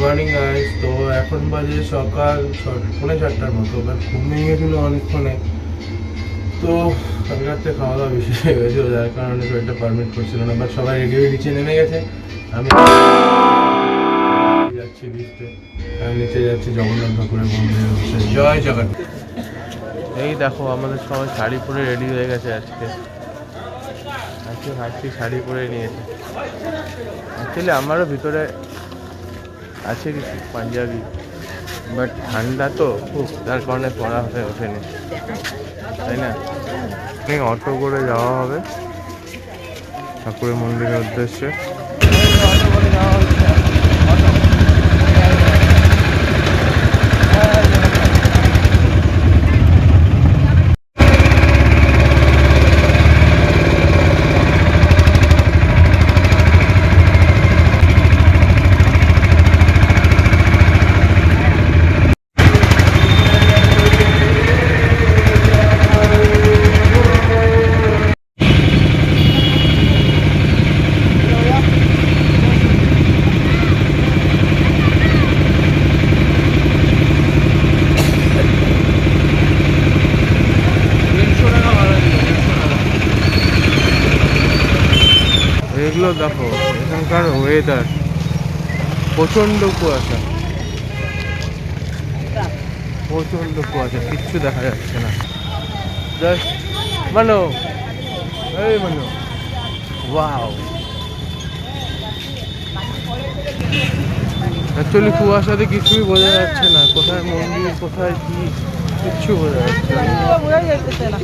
Morning guys তো এখন বাজে সকাল পৌনে চারটার মতো। এবার ঘুম ভেঙে গেছিল অনেকক্ষণে। তো কাল রাত্রে খাওয়া দাওয়া বেশি হয়ে গেছিল, যার কারণে শরীরটা পারমিট করছিল না। বাট সবাই রেডি হয়ে নিচে নেমে গেছে। আমি যাচ্ছি লিফটে আমি নিচে যাচ্ছি জগন্নাথ ঠাকুরের মন্দিরে। জয় জগন্নাথ। এই দেখো, আমাদের সবাই শাড়ি পরে রেডি হয়ে গেছে আজকে। আজকে ভাবছি শাড়ি পরে নিয়েছে অ্যাকচুয়ালি আমারও ভিতরে আছে কিছু পাঞ্জাবি বাট ঠান্ডা তো খুব তার কারণে পড়া হয়ে ওঠেনি। তাই না? অটো করে যাওয়া হবে। ঠাকুরের মন্দিরের উদ্দেশ্যে এগুলো দেখো এখানকার ওয়েদার প্রচণ্ড কুয়াশা। প্রচণ্ড কুয়াশা, কিচ্ছু দেখা যাচ্ছে না। জাস্ট মানো এই মানো ওয়াও অ্যাকচুয়ালি কুয়াশাতে কিছুই বোঝা যাচ্ছে না। কোথায় মন্দির, কোথায় কি, কিচ্ছু বোঝা যাচ্ছে না।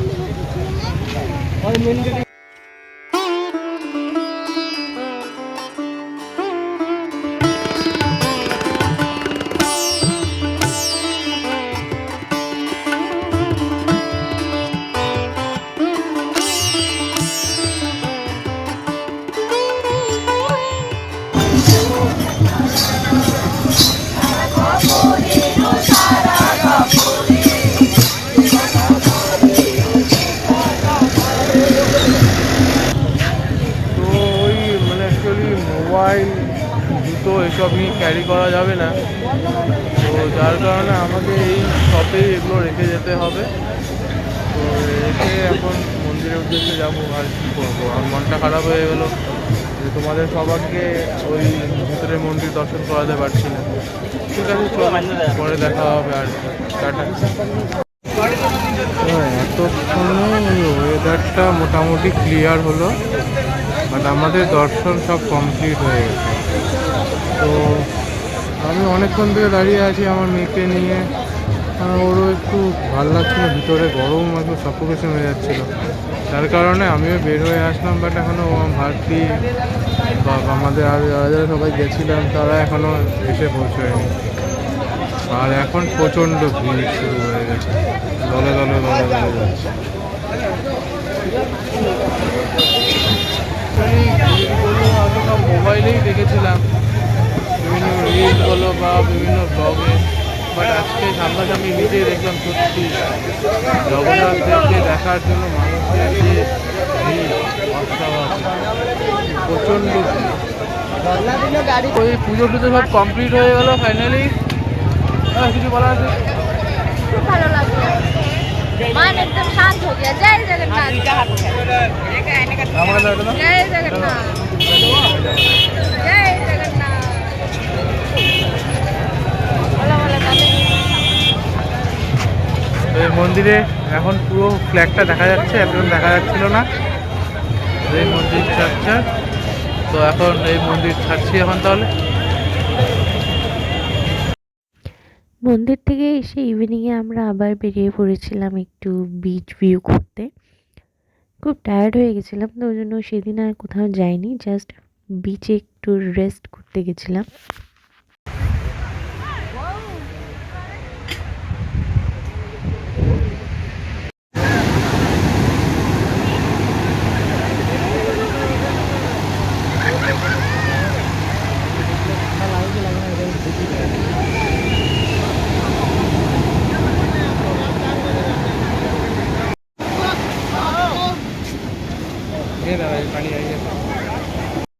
এসব নিয়ে ক্যারি করা যাবে না। তো যার কারণে আমাকে এই শপে এগুলো রেখে যেতে হবে। তো রেখে এখন মন্দিরের উদ্দেশ্যে যাব আর কী করব। আমার মনটা খারাপ হয়ে গেলো যে তোমাদের সবাইকে ওই ভিতরের মন্দির দর্শন করাতে পারছি না। ঠিক আছে, চলো, পরে দেখা হবে আর। টাটা। এতক্ষণে ওয়েদারটা মোটামুটি ক্লিয়ার হলো বাট আমাদের দর্শন সব কমপ্লিট হয়ে গেছে। তো আমি অনেকক্ষণ থেকে দাঁড়িয়ে আছি আমার মেয়েকে নিয়ে। ওরও একটু ভালো লাগছিল, ভিতরে গরম একটু সফোকেশন হয়ে যাচ্ছিল। তার কারণে আমিও বের হয়ে আসলাম বাট এখনও ভারতী বা আমাদের আর যারা যারা সবাই গেছিলাম, তারা এখনও এসে পৌঁছয়নি। আর এখন প্রচণ্ড ভিড় শুরু হয়ে গেছে। দলে দলে দলে দলে যাচ্ছে। মোবাইলেই দেখেছিলাম। বিভিন্ন রিল বলো বা বিভিন্ন ব্লগে বাট আজকে সামনাসামনি নিজেই দেখলাম সত্যি জগন্নাথদেরকে দেখার জন্য মানুষের যে প্রচণ্ড ওই পুজো টুজো সব কমপ্লিট হয়ে গেল ফাইনালি কিছু আছে? তো এই মন্দিরে এখন পুরো ফ্ল্যাগটা দেখা যাচ্ছে এতক্ষণ দেখা যাচ্ছিল না। এই মন্দির স্ট্রাকচার তো এখন এই মন্দির ছাড়ছি এখন তাহলে। মন্দির থেকে এসে ইভিনিংয়ে আমরা আবার বেরিয়ে পড়েছিলাম একটু বিচ ভিউ করতে খুব টায়ার্ড হয়ে গেছিলাম, তো ওই জন্য সেদিন আর কোথাও যাইনি জাস্ট বিচে একটু রেস্ট করতে গেছিলাম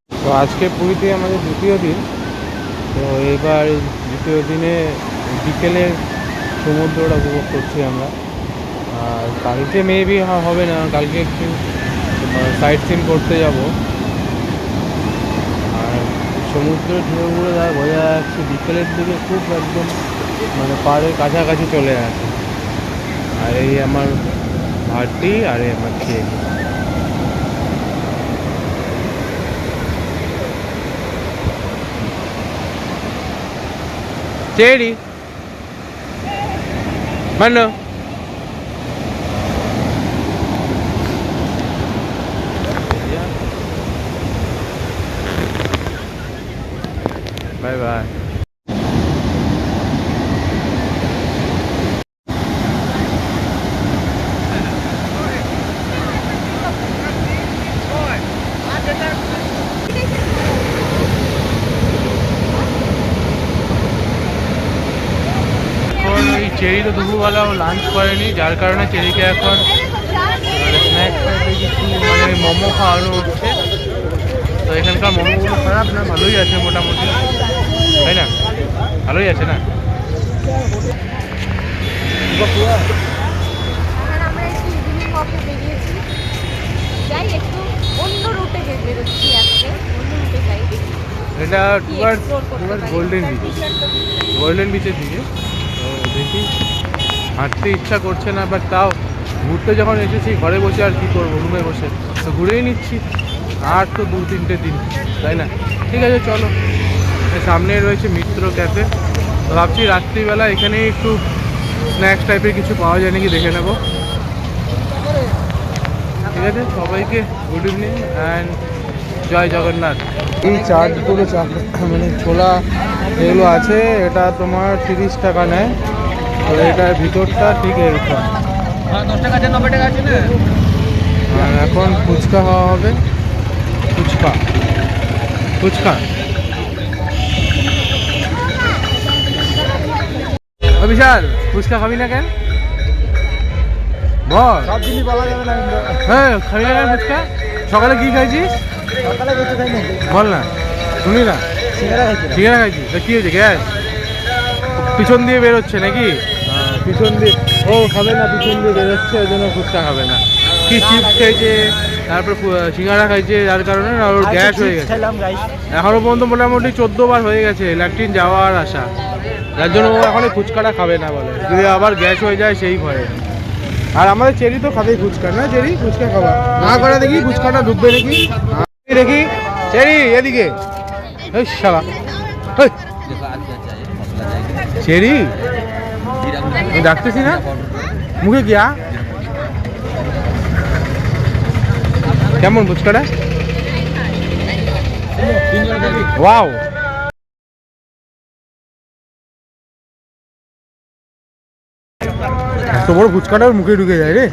তো আজকে পুরীতে আমাদের দ্বিতীয় দিন। তো এবার দ্বিতীয় দিনে বিকেলের সমুদ্রটা উপভোগ করছি আমরা। আর কালকে মেবি হবে না, কালকে একটু সাইট সিন করতে যাব। আর সমুদ্রের ঢেউগুলো যা বোঝা যাচ্ছে, বিকেলের দিকে খুব একদম মানে পাড়ের কাছাকাছি চলে আসে। আর এই আমার ভাটি আর এই আমার খেয়ে சரிடி மண்ணு চেরি তো দুপুরবেলাও লাঞ্চ করেনি যার কারণে চেরিকে এখন মানে স্ন্যাক্স কিছু মানে মোমো খাওয়ানো হচ্ছে। তো এখানকার মোমোগুলো খারাপ না ভালোই আছে মোটামুটি। তাই না? ভালোই আছে না? এটা কি toward toward golden beach golden বিচের দিকে। দেখি হাঁটতে ইচ্ছা করছে না বাট তাও ঘুরতে যখন এসেছি, ঘরে বসে আর কি করব, রুমে বসে। তো ঘুরেই নিচ্ছি। আর তো দু তিনটে দিন, তাই না? ঠিক আছে, চলো। সামনে রয়েছে মিত্র ক্যাফে। তো ভাবছি রাত্রিবেলা এখানে একটু স্ন্যাক্স টাইপের কিছু পাওয়া যায় নাকি দেখে নেব। ঠিক আছে, সবাইকে গুড ইভিনিং অ্যান্ড জয় জগন্নাথ। এই চাটগুলো চাট মানে ছোলা এগুলো আছে, এটা তোমার তিরিশ টাকা নেয়। আর এটার ভিতরটা ঠিক এরকম। না? আর এখন ফুচকা খাওয়া হবে। ফুচকা। ফুচকা। বিশাল ফুচকা খাবি না কেন? বল। সব জিনিস বলা যাবে না। হ্যাঁ খাবি না কেন ফুচকা? সকালে কি খাইছিস? সকালে কিছু খাই বল না। শুনি না। সিঙ্গারা খাইছি সিঙ্গারা খাইছি কি হয়েছে? গ্যাস? পিছন দিয়ে বেরোচ্ছে নাকি? হ্যাঁ, পিছন দিয়ে ও খাবে না পিছন দিয়ে বেরোচ্ছে ওই জন্য ফুচকা খাবে না। কি চিপস খাইছে তারপর সিঙ্গারা খাইছে যার কারণে ওর গ্যাস হয়ে গেছে। এখনও পর্যন্ত মোটামুটি চোদ্দ বার হয়ে গেছে ল্যাট্রিন যাওয়া আর আসা যার জন্য ও এখন ফুচকাটা খাবে না বলে। যদি আবার গ্যাস হয়ে যায় সেই ভয়ে। আর আমাদের চেরি তো খাবেই ফুচকা না চেরি? ফুচকা খাবা না করে দেখি ফুচকাটা ঢুকবে হ্যাঁ, দেখি। চেরি এদিকে। শালা। চেরি? ডাকতেছি না? মুখে গিয়া? কেমন ফুচকাটা? ওয়াও। এত বড় ফুচকাটা ওর মুখে ঢুকে যায় রে।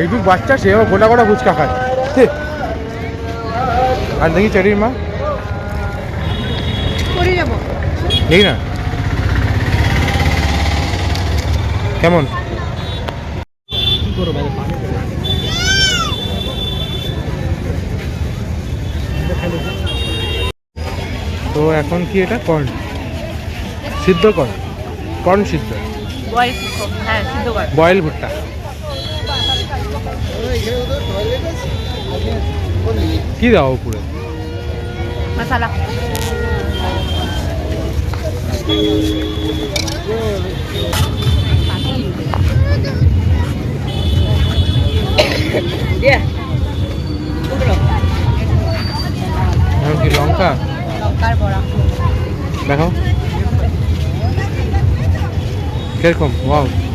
এইটুক বাচ্চা সে গোটা গোটা ফুচকা খায়। আর দেখি চেরির মা। এই না। কেমন? তো এখন কি এটা? কর্ন। সিদ্ধ কর্ন। কর্ন সিদ্ধ। বয়েল হ্যাঁ বয়েল ভুট্টা। কি দাও উপরে? মশালা। Как вам? Вау!